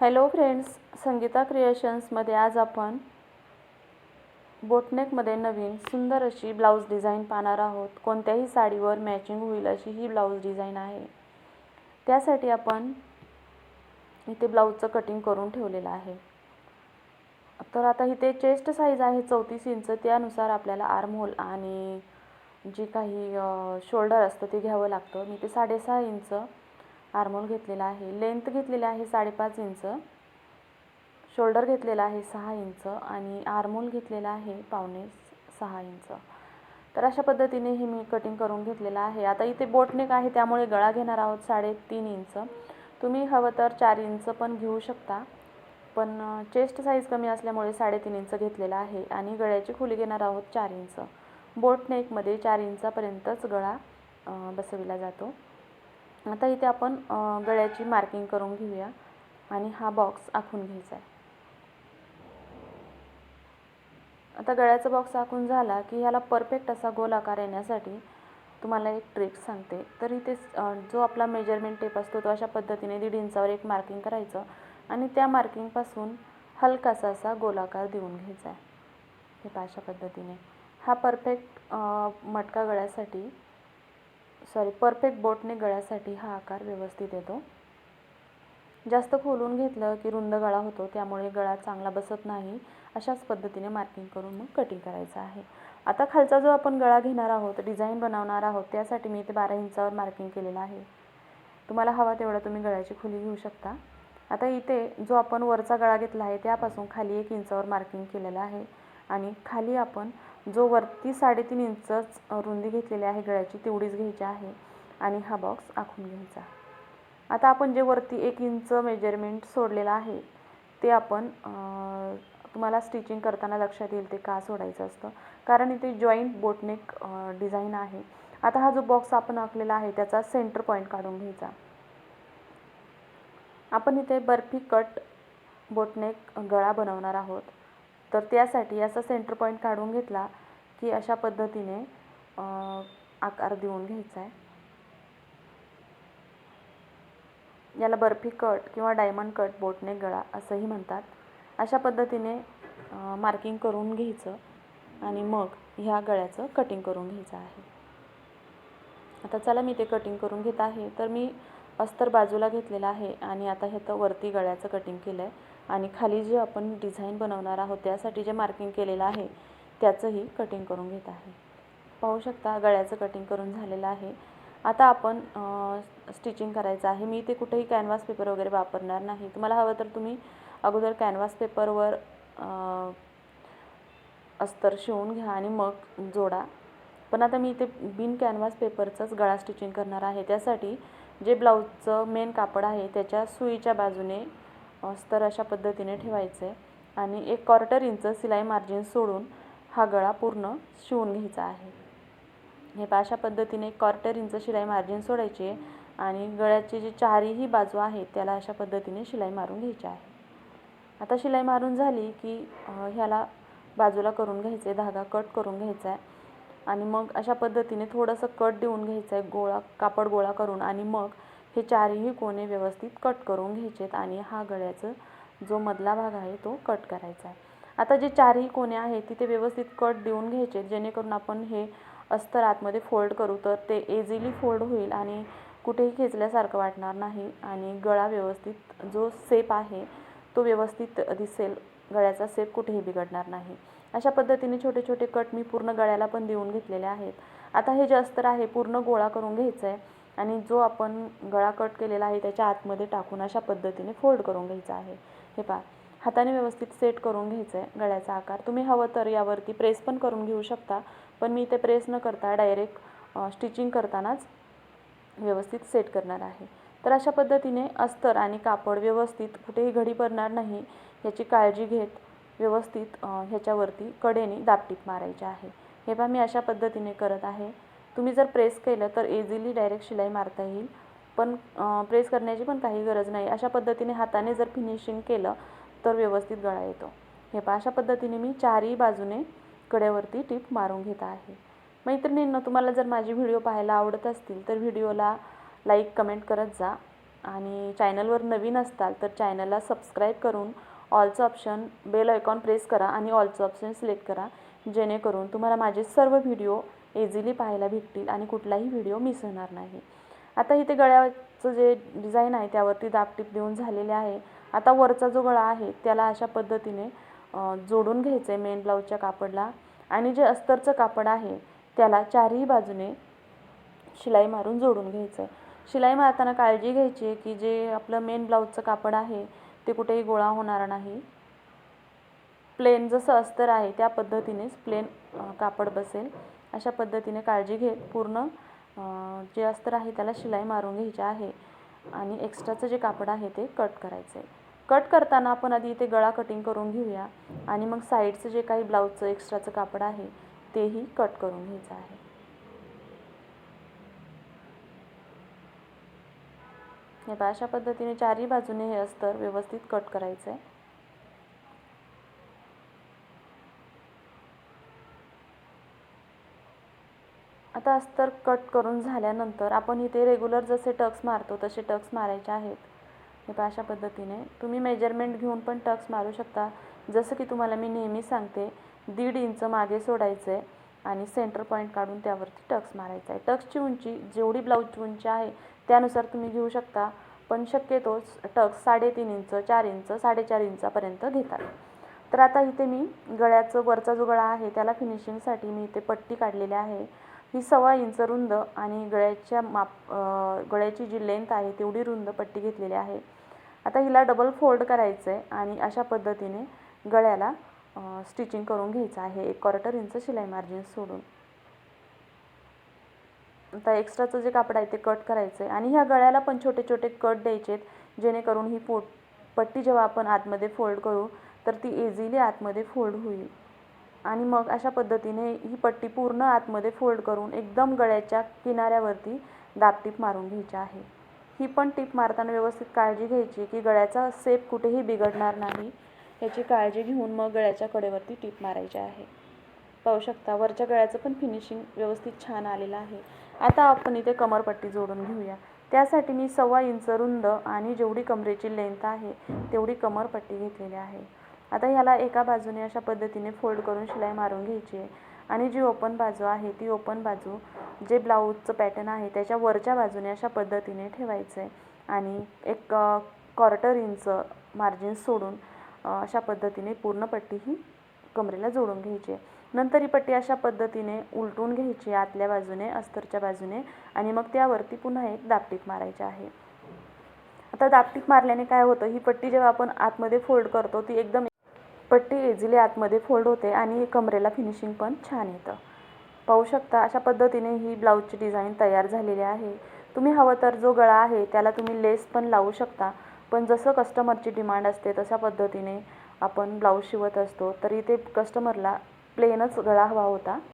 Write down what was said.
Hello friends Sangeeta क्रिएशन्समध्ये आज आपण बोटनेकमध्ये नवीन सुंदर अशी ब्लाऊज डिझाईन पाहणार आहोत. कोणत्याही साडीवर मॅचिंग होईल अशी ही ब्लाऊज डिझाईन आहे. त्यासाठी आपण इथे ब्लाऊजचं कटिंग करून ठेवलेलं आहे. तर आता इथे चेस्ट साईज आहे चौतीस इंच. त्यानुसार आपल्याला आर्महोल आणि जी काही शोल्डर असतं ते घ्यावं लागतं. मी ते साडेसहा इंच आर्मोल घेतलेला आहे लेंथ घेतलेली आहे साडेपाच इंच शोल्डर घेतलेला आहे सहा इंच आणि आर्मोल घेतलेला आहे पावणे सहा इंच. तर अशा पद्धतीने हे मी कटिंग करून घेतलेलं आहे. आता इथे बोटनेक आहे त्यामुळे गळा घेणार आहोत साडेतीन इंच. तुम्ही हवं तर चार इंच पण घेऊ शकता पण चेस्ट साईज कमी असल्यामुळे साडेतीन इंच घेतलेला आहे आणि गळ्याची खोली घेणार आहोत चार इंच. बोटनेकमध्ये चार इंचापर्यंतच गळा बसविला जातो. आता इथे आपण गळ्याची मार्किंग करून घेऊया. आणि हा बॉक्स आखून घ्यायचा आहे. आता गळ्याचा बॉक्स आखून झाला की ह्याला परफेक्ट असा गोल आकार येण्यासाठी तुम्हाला एक ट्रिक सांगते. तर इथे जो आपला मेजरमेंट टेप असतो तो अशा पद्धतीने दीड इंचावर एक मार्किंग करायचं. आणि त्या मार्किंगपासून हलकासा असा गोलाकार देऊन घ्यायचा आहे. हे अशा पद्धतीने. हा परफेक्ट मटका गळ्यासाठी सॉरी परफेक्ट बोटने गळ्यासाठी हा आकार व्यवस्थित येतो. जास्त खोलून घेतलं की रुंद गळा होतो त्यामुळे गळा चांगला बसत नाही. अशाच पद्धतीने मार्किंग करून मग कटिंग करायचं आहे. आता खालचा जो आपण गळा घेणार आहोत डिझाईन बनवणार आहोत त्यासाठी मी इथे बारा इंचावर मार्किंग केलेलं आहे. तुम्हाला हवा तेवढा तुम्ही गळ्याची खोली घेऊ शकता. आता इथे जो आपण वरचा गळा घेतला आहे त्यापासून खाली एक इंचावर मार्किंग केलेलं आहे. आणि खाली आपण जो वरती साडेतीन इंचच रुंदी घेतलेली आहे गळ्याची तेवढीच घ्यायची आहे. आणि हा बॉक्स आखून घ्यायचा. आता आपण जे वरती एक इंच मेजरमेंट सोडलेलं आहे ते आपण तुम्हाला स्टिचिंग करताना लक्षात येईल ते का सोडायचं असतं. कारण इथे जॉईंट बोटनेक डिझाईन आहे. आता हा जो बॉक्स आपण आखलेला आहे त्याचा सेंटर पॉईंट काढून घ्यायचा. आपण इथे बर्फी कट बोटनेक गळा बनवणार आहोत. तर त्यासाठी असा सेंटर पॉईंट काढून घेतला की अशा पद्धतीने आकार देऊन घ्यायचा आहे. याला बर्फी कट किंवा डायमंड कट बोटने गळा असंही म्हणतात. अशा पद्धतीने मार्किंग करून घ्यायचं आणि मग ह्या गळ्याचं कटिंग करून घ्यायचं आहे. आता चला मी ते कटिंग करून घेत आहे. तर मी अस्तर बाजूला घेतलेलं आहे आणि आता ह्याचं वरती गळ्याचं कटिंग केलं आहे आणि खाली जे आपण डिझाईन बनवणार आहोत त्यासाठी जे मार्किंग केलेलं आहे त्याचंही कटिंग करून घेत आहे. पाहू शकता गळ्याचं कटिंग करून झालेलं आहे. आता आपण स्टिचिंग करायचं आहे. मी इथे कुठेही कॅनव्हास पेपर वगैरे वापरणार नाही. तुम्हाला हवं तर तुम्ही अगोदर कॅनव्हास पेपरवर अस्तर शिवून घ्या आणि मग जोडा. पण आता मी इथे बिन कॅनव्हास पेपरचंच गळा स्टिचिंग करणार आहे. त्यासाठी जे ब्लाऊजचं मेन कापड आहे त्याच्या सुईच्या बाजूने स्तर अशा पद्धतीने ठेवायचं आहे आणि एक क्वार्टर इंच सिलाई मार्जिन सोडून हा गळा पूर्ण शिवून घ्यायचा आहे. हे पा अशा पद्धतीने एक क्वार्टर इंच शिलाई मार्जिन सोडायची आहे आणि गळ्याची जी चारीही बाजू आहेत त्याला अशा पद्धतीने शिलाई मारून घ्यायची आहे. आता शिलाई मारून झाली की ह्याला बाजूला करून घ्यायचं आहे धागा कट करून घ्यायचा आहे. आणि मग अशा पद्धतीने थोडंसं कट देऊन घ्यायचं आहे गोळा कापड गोळा करून आणि मग हे चारही कोणे व्यवस्थित कट करून घ्यायचे आहेत आणि हा गळ्याचं जो मधला भाग आहे तो कट करायचा आहे. आता जे चारही कोणे आहेत तिथे व्यवस्थित कट देऊन घ्यायचे जेणेकरून आपण हे अस्तर आतमध्ये फोल्ड करू तर ते इझिली फोल्ड होईल आणि कुठेही खेचल्यासारखं वाटणार नाही आणि गळा व्यवस्थित जो सेप आहे तो व्यवस्थित दिसेल. गळ्याचा सेप कुठेही बिघडणार नाही. अशा पद्धतीने छोटे छोटे कट मी पूर्ण गळ्याला पण देऊन घेतलेले आहेत. आता हे जे अस्तर आहे पूर्ण गोळा करून घ्यायचं आहे आणि जो आपण गळा कट केलेला आहे त्याच्या आतमध्ये टाकून अशा पद्धतीने फोल्ड करून घ्यायचा आहे. हे पहा हाताने व्यवस्थित सेट करून घ्यायचं आहे गळ्याचा आकार. तुम्ही हवं तर यावरती प्रेस पण करून घेऊ शकता पण मी ते प्रेस न करता डायरेक्ट स्टिचिंग करतानाच व्यवस्थित सेट करणार आहे. तर अशा पद्धतीने अस्तर आणि कापड व्यवस्थित कुठेही घडी पडणार नाही याची काळजी घेत व्यवस्थित ह्याच्यावरती कडेने दापटीप मारायचे आहे. हे पहा मी अशा पद्धतीने करत आहे. तुम्ही जर प्रेस केलं तर इझिली डायरेक्ट शिलाई मारता येईल. पण प्रेस करण्याची पण काही गरज नाही. अशा पद्धतीने हाताने जर फिनिशिंग केलं तर व्यवस्थित गळा येतो. हे पहा अशा पद्धतीने मी चारही बाजूने कड्यावरती टिप मारून घेत आहे. मैत्रिणींना तुम्हाला जर माझी व्हिडिओ पाहायला आवडत असतील तर व्हिडिओला लाईक कमेंट करत जा. आणि चॅनलवर नवीन असताल तर चॅनलला सबस्क्राईब करून ऑलचं ऑप्शन बेल आयकॉन प्रेस करा आणि ऑलचं ऑप्शन सिलेक्ट करा. जेणेकरून तुम्हाला माझे सर्व व्हिडिओ इझिली पाहायला भेटतील आणि कुठलाही व्हिडिओ मिस होणार नाही. आता इथे गळ्याचं जे डिझाईन आहे त्यावरती दाबटीप देऊन झालेले आहे. आता वरचा जो गळा आहे त्याला अशा पद्धतीने जोडून घ्यायचं आहे मेन ब्लाऊजच्या कापडला. आणि जे अस्तरचं कापड आहे त्याला चारही बाजूने शिलाई मारून जोडून घ्यायचं आहे शिलाई मारताना काळजी घ्यायची आहे की जे आपलं मेन ब्लाऊजचं कापड आहे ते कुठेही गोळा होणार नाही. प्लेन जसं अस्तर आहे त्या पद्धतीनेच प्लेन कापड बसेल. अशा पद्धतीने काळजी घेत पूर्ण जे अस्तर आहे त्याला शिलाई मारून घ्यायची आहे आणि एक्स्ट्राचं जे कापड आहे ते कट करायचं आहे कट करताना आपण आधी इथे गळा कटिंग करून घेऊया आणि मग साईडचं जे काही ब्लाऊजचं एक्स्ट्राचं कापड आहे तेही कट करून घ्यायचं आहे. हे अशा पद्धतीने चारही बाजूने हे अस्तर व्यवस्थित कट करायचं आहे आता अस्तर कट करून झाल्यानंतर आपण इथे रेग्युलर जसे टक्स मारतो तसे टक्स मारायचे आहेत. हे पहा अशा पद्धतीने. तुम्ही मेजरमेंट घेऊन पण टक्स मारू शकता. जसं की तुम्हाला मी नेहमी सांगते दीड इंच मागे सोडायचं आहे आणि सेंटर पॉईंट काढून त्यावरती टक्स मारायचा आहे. टक्सची उंची जेवढी ब्लाऊजची उंची आहे त्यानुसार तुम्ही घेऊ शकता. पण शक्यतो टक्स साडेतीन इंच चार इंच साडेचार इंचापर्यंत घेतात. तर आता इथे मी गळ्याचं वरचा जो गळा आहे त्याला फिनिशिंगसाठी मी इथे पट्टी काढलेली आहे. ही सव्वा इंच रुंद आणि गळ्याच्या माप गळ्याची जी लेंथ आहे तेवढी रुंद पट्टी घेतलेली आहे. आता हिला डबल फोल्ड करायचं आहे आणि अशा पद्धतीने गळ्याला स्टिचिंग करून घ्यायचं आहे. एक क्वार्टर इंच शिलाई मार्जिन सोडून. आता एक्स्ट्राचं जे कापड आहे ते कट करायचं आहे आणि ह्या गळ्याला पण छोटे छोटे कट द्यायचे आहेत जेणेकरून ही फो पट्टी जेव्हा आपण आतमध्ये फोल्ड करू तर ती इझिली आतमध्ये फोल्ड होईल. आणि मग अशा पद्धतीने ही पट्टी पूर्ण आतमध्ये फोल्ड करून एकदम गळ्याच्या किनाऱ्यावरती दाबटीप मारून घ्यायची आहे. ही पण टीप मारताना व्यवस्थित काळजी घ्यायची की गळ्याचा सेप कुठेही बिघडणार नाही. याची काळजी घेऊन मग गळ्याच्या कडेवरती टीप मारायची आहे. पाहू शकता वरच्या गळ्याचं पण फिनिशिंग व्यवस्थित छान आलेलं आहे. आता आपण इथे कमरपट्टी जोडून घेऊया. त्यासाठी मी सव्वा इंच रुंद आणि जेवढी कमरेची लेंथ आहे तेवढी कमरपट्टी घेतलेली आहे. आता ह्याला एका बाजूने अशा पद्धतीने फोल्ड करून शिलाई मारून घ्यायची आहे. आणि जी ओपन बाजू आहे ती ओपन बाजू जे ब्लाऊजचं पॅटर्न आहे त्याच्या वरच्या बाजूने अशा पद्धतीने ठेवायचं आहे आणि एक क्वार्टर इंच मार्जिन सोडून अशा पद्धतीने पूर्ण पट्टी ही कमरेला जोडून घ्यायची आहे. नंतर ही पट्टी अशा पद्धतीने उलटून घ्यायची आतल्या बाजूने अस्तरच्या बाजूने. आणि मग त्यावरती पुन्हा एक दापटीक मारायची आहे. आता दापटीक मारल्याने काय होतं ही पट्टी जेव्हा आपण आतमध्ये फोल्ड करतो ती एकदम पट्टी इझिली आतमध्ये फोल्ड होते आणि कमरेला फिनिशिंग पण छान येतं. पाहू शकता अशा पद्धतीने ही ब्लाऊजची डिझाईन तयार झालेली आहे. तुम्ही हवं तर जो गळा आहे त्याला तुम्ही लेस पण लावू शकता पण जसं कस्टमरची डिमांड असते तशा पद्धतीने आपण ब्लाऊज शिवत असतो तरी ते कस्टमरला प्लेनच गळा हवा होता.